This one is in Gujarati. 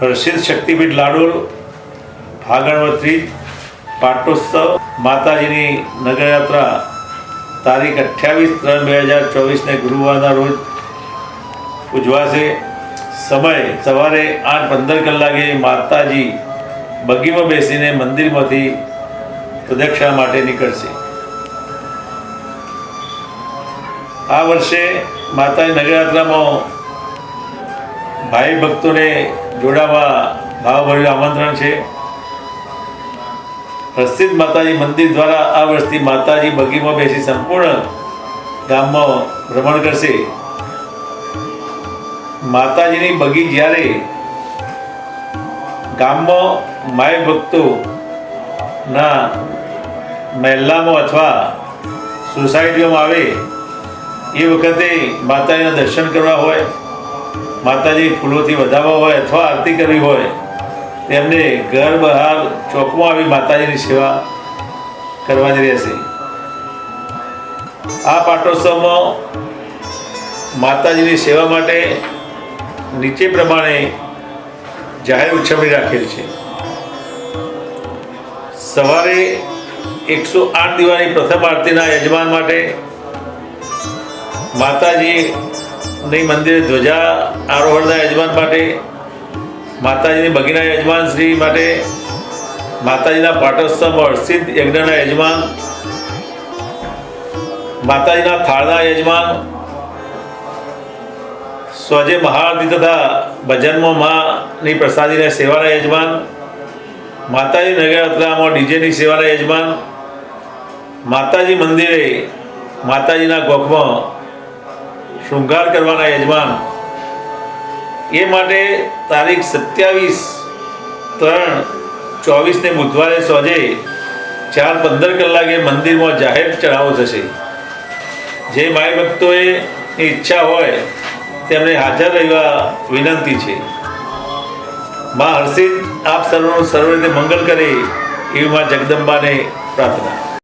હર્ષિત શક્તિપીઠ લાડોલ ફાગણવત્રી પાટોત્સવ, માતાજીની નગરયાત્રા, તારીખ અઠ્યાવીસ ત્રણ બે હજાર ચોવીસને ગુરુવારના રોજ ઉજવાશે. સમય સવારે આઠ પંદર કલાકે માતાજી બગીમાં બેસીને મંદિરમાંથી પ્રદક્ષિણા માટે નીકળશે. આ વર્ષે માતાજી નગરયાત્રામાં ભાઈ ભક્તોને જોડાવા ભાવભર્યું આમંત્રણ છે. પ્રસિદ્ધ માતાજી મંદિર દ્વારા આ વર્ષથી માતાજી બગીમાં બેસી સંપૂર્ણ ગામમાં ભ્રમણ કરશે. માતાજીની બગી જ્યારે ગામમાં માય ભક્તો ના મહેલામાં અથવા સોસાયટીઓમાં આવે, એ વખતે માતાજીના દર્શન કરવા હોય માતાજી, ફૂલોથી વધાવવા હોય અથવા આરતી કરવી હોય, તેમને ઘર બહાર ચોકમાં આવી માતાજીની સેવા કરવાની રહેશે. આ પાટોત્સવમાં માતાજીની સેવા માટે નીચે પ્રમાણે જાહેર ઉછમી રાખેલ છે. સવારે એકસો આઠ દિવાળી પ્રથમ આરતીના યજમાન માટે માતાજીની મંદિરે ધ્વજા આરોહણના યજમાન માટે, માતાજીની બગીના યજમાન શ્રી માટે, માતાજીના પાટોત્સવ હર્ષિત યજ્ઞના યજમાન, માતાજીના થાળના યજમાન, સ્વજે મહાઆરતી તથા ભજનમાં માની પ્રસાદીના સેવાના યજમાન, માતાજી નગરયાત્રામાં ડીજેની સેવાના યજમાન, માતાજી મંદિરે માતાજીના ગોખમાં શૃંગાર કરવાના યજમાન. એ માટે તારીખ સત્યાવીસ ત્રણ ચોવીસને બુધવારે સોજે ચાર પંદર કલાકે મંદિરમાં જાહેર ચઢાવો થશે. જે માય ભક્તોએ ઈચ્છા હોય તેમને હાજર રહેવા વિનંતી છે. મા હર્ષિત આપ સર્વનું સર્વ રીતે મંગળ કરે એવી મા જગદંબાને પ્રાર્થના.